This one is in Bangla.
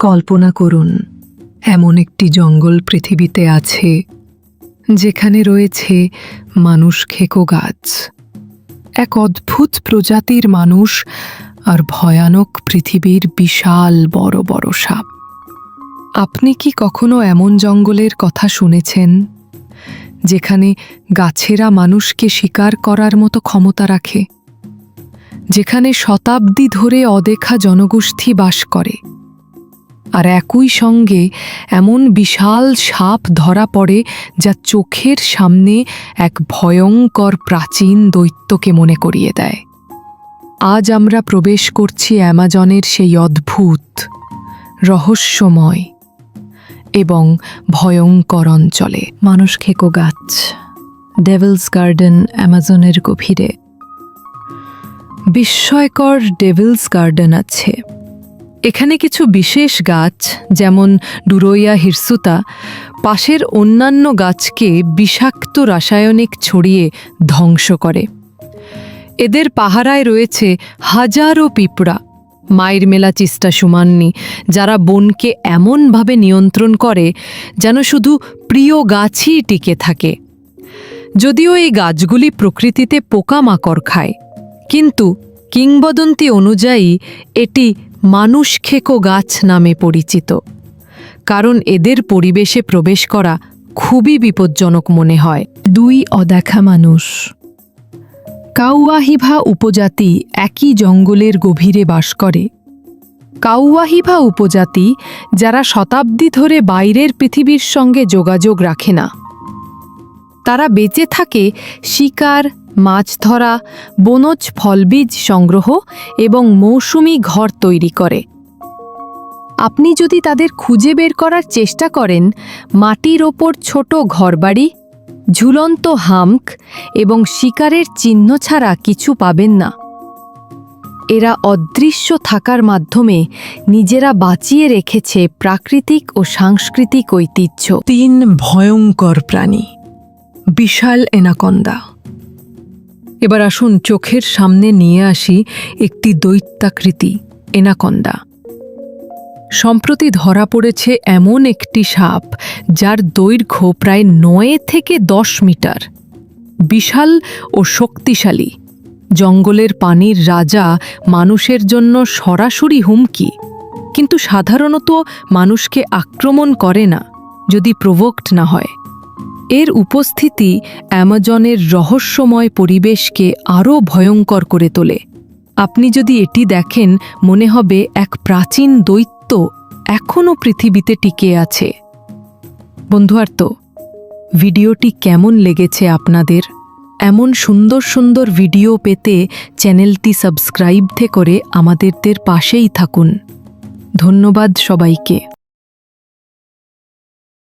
কল্পনা করুন, এমন একটি জঙ্গল পৃথিবীতে আছে, যেখানে রয়েছে মানুষ খেকো গাছ। এক অদ্ভুত প্রজাতির মানুষ আর ভয়ানক পৃথিবীর বিশাল বড় বড় সাপ। আপনি কি কখনো এমন জঙ্গলের কথা শুনেছেন, যেখানে গাছেরা মানুষকে শিকার করার মতো ক্ষমতা রাখে? যেখানে শতাব্দী ধরে অদেখা জনগোষ্ঠী বাস করে? আর একই সঙ্গে এমন বিশাল সাপ ধরা পড়ে যা চোখের সামনে এক ভয়ঙ্কর প্রাচীন দৈত্যকে মনে করিয়ে দেয়। আজ আমরা প্রবেশ করছি অ্যামাজনের সেই অদ্ভুত, রহস্যময় এবং ভয়ঙ্কর অঞ্চলে। মানুষ খেকো গাছ ডেভিলস গার্ডেন অ্যামাজনের গভীরে। বিস্ময়কর ডেভিলস গার্ডেন আছে। এখানে কিছু বিশেষ গাছ, যেমন ডুরোইয়া হিরসুতা, পাশের অন্যান্য গাছকে বিষাক্ত রাসায়নিক ছড়িয়ে ধ্বংস করে। এদের পাহারায় রয়েছে হাজারো পিঁপড়া মায়ের মেলা চিস্টা সুমান্নি, যারা বনকে এমনভাবে নিয়ন্ত্রণ করে যেন শুধু প্রিয় গাছই টিকে থাকে। যদিও এই গাছগুলি প্রকৃতিতে পোকামাকড় খায়, কিন্তু কিংবদন্তি অনুযায়ী এটি মানুষ খেকো গাছ নামে পরিচিত। কারণ এদের পরিবেশে প্রবেশ করা খুবই বিপজ্জনক মনে হয়। দুই অদেখা মানুষ। কাউয়াহিভা উপজাতি একই জঙ্গলের গভীরে বাস করে। কাউয়াহিভা উপজাতি যারা শতাব্দী ধরে বাইরের পৃথিবীর সঙ্গে যোগাযোগ রাখে না। তারা বেঁচে থাকে শিকার মাছ ধরা, বনজ ফলবীজ সংগ্রহ এবং মৌসুমি ঘর তৈরি করে। আপনি যদি তাদের খুঁজে বের করার চেষ্টা করেন, মাটির ওপর ছোট ঘরবাড়ি, ঝুলন্ত হামক এবং শিকারের চিহ্ন ছাড়া কিছু পাবেন না। এরা অদৃশ্য থাকার মাধ্যমে নিজেরা বাঁচিয়ে রেখেছে প্রাকৃতিক ও সাংস্কৃতিক ঐতিহ্য। তিন ভয়ঙ্কর প্রাণী। বিশাল এনাকন্দা। এবার আসুন চোখের সামনে নিয়ে আসি একটি দৈত্যাকৃতি, এনাকন্দা। সম্প্রতি ধরা পড়েছে এমন একটি সাপ, যার দৈর্ঘ্য প্রায় নয় থেকে দশ মিটার। বিশাল ও শক্তিশালী। জঙ্গলের পানির রাজা মানুষের জন্য সরাসরি হুমকি। কিন্তু সাধারণত মানুষকে আক্রমণ করে না, যদি প্রভোক্ট না হয়। এর উপস্থিতি অ্যামাজনের রহস্যময় পরিবেশকে আরও ভয়ঙ্কর করে তোলে। আপনি যদি এটি দেখেন, মনে হবে এক প্রাচীন দৈত্য এখনও পৃথিবীতে টিকে আছে। বন্ধুয়ার্ত, ভিডিওটি কেমন লেগেছে আপনাদের? এমন সুন্দর সুন্দর ভিডিও পেতে চ্যানেলটি সাবস্ক্রাইব করে আমাদেরদের পাশেই থাকুন। ধন্যবাদ সবাইকে।